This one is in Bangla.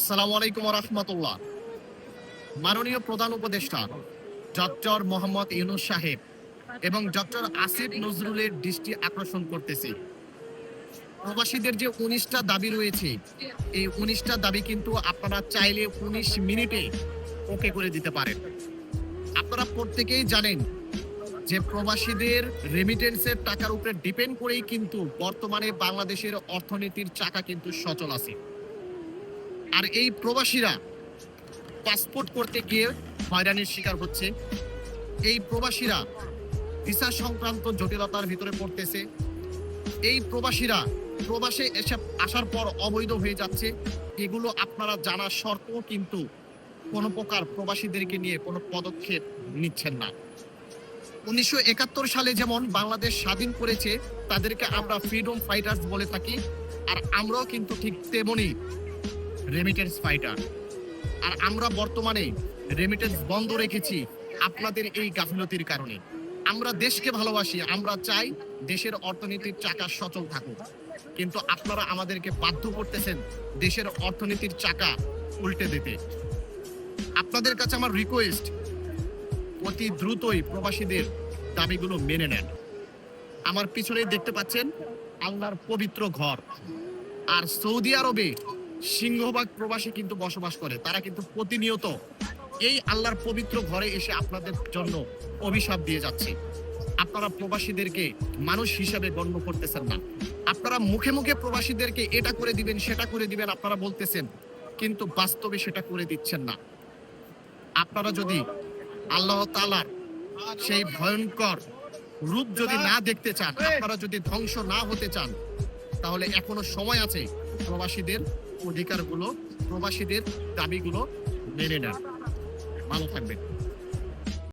আসসালামু আলাইকুম রহমতুল্লাহ। মাননীয় প্রধান উপদেষ্টা, ডক্টর মোহাম্মদ ইউনুস সাহেব এবং ডক্টর আসিফ নজরুলের দৃষ্টি আকর্ষণ করতেছি। প্রবাসীদের যে উনিশটা দাবি রয়েছে, এই উনিশটা দাবি কিন্তু আপনারা চাইলে উনিশ মিনিটে ওকে করে দিতে পারেন। আপনারা প্রত্যেকেই জানেন যে প্রবাসীদের রেমিটেন্সের টাকার উপরে ডিপেন্ড করেই কিন্তু বর্তমানে বাংলাদেশের অর্থনীতির চাকা কিন্তু সচল আছে। আর এই প্রবাসীরা পাসপোর্ট করতে গিয়ে হয়রানির শিকার হচ্ছে। এই প্রবাসীরা ভিসা সংক্রান্ত জটিলতার ভিতরে পড়তেছে। এই প্রবাসীরা প্রবাসে এসে আসার পর অবৈধ হয়ে যাচ্ছে। এগুলো আপনারা জানা সত্ত্বেও কিন্তু কোনো প্রকার প্রবাসীদেরকে নিয়ে কোনো পদক্ষেপ নিচ্ছেন না। উনিশশো একাত্তর সালে যেমন বাংলাদেশ স্বাধীন করেছে, তাদেরকে আমরা ফ্রিডম ফাইটার্স বলে থাকি। আর আমরাও কিন্তু ঠিক তেমনি রেমিটেন্স ফাইটার আর আমরা বর্তমানে রেমিটেন্স বন্ধ রেখেছি আপনাদের এই গাফিলতির কারণে। আমরা দেশকে ভালোবাসি, আমরা চাই দেশের অর্থনীতির চাকা সচল থাকুক। কিন্তু আপনারা আমাদেরকে বাধ্য করতেছেন দেশের অর্থনীতির চাকা উল্টে দিতে। আপনাদের কাছে আমার রিকোয়েস্ট অতি দ্রুতই প্রবাসীদের দাবিগুলো মেনে নেন। আমার পিছনে দেখতে পাচ্ছেন আল্লাহর পবিত্র ঘর। আর সৌদি আরবে সিংহভাগ প্রবাসী কিন্তু বসবাস করে, তারা কিন্তু প্রতিনিয়ত এই আল্লাহর পবিত্র ঘরে এসে আপনাদের জন্য অভিশাপ দিয়ে যাচ্ছে। আপনারা প্রবাসীদেরকে মানুষ হিসাবে গণ্য করতেছেন না। আপনারা মুখে মুখে প্রবাসীদেরকে এটা করে দিবেন, সেটা করে দিবেন, আপনারা বলতেছেন, কিন্তু বাস্তবে সেটা করে দিচ্ছেন না। আপনারা যদি আল্লাহ তালার সেই ভয়ঙ্কর রূপ যদি না দেখতে চান, আপনারা যদি ধ্বংস না হতে চান তাহলে এখনও সময় আছে প্রবাসীদের অধিকারগুলো প্রবাসীদের দাবিগুলো মেনে নেন। ভালো থাকবেন।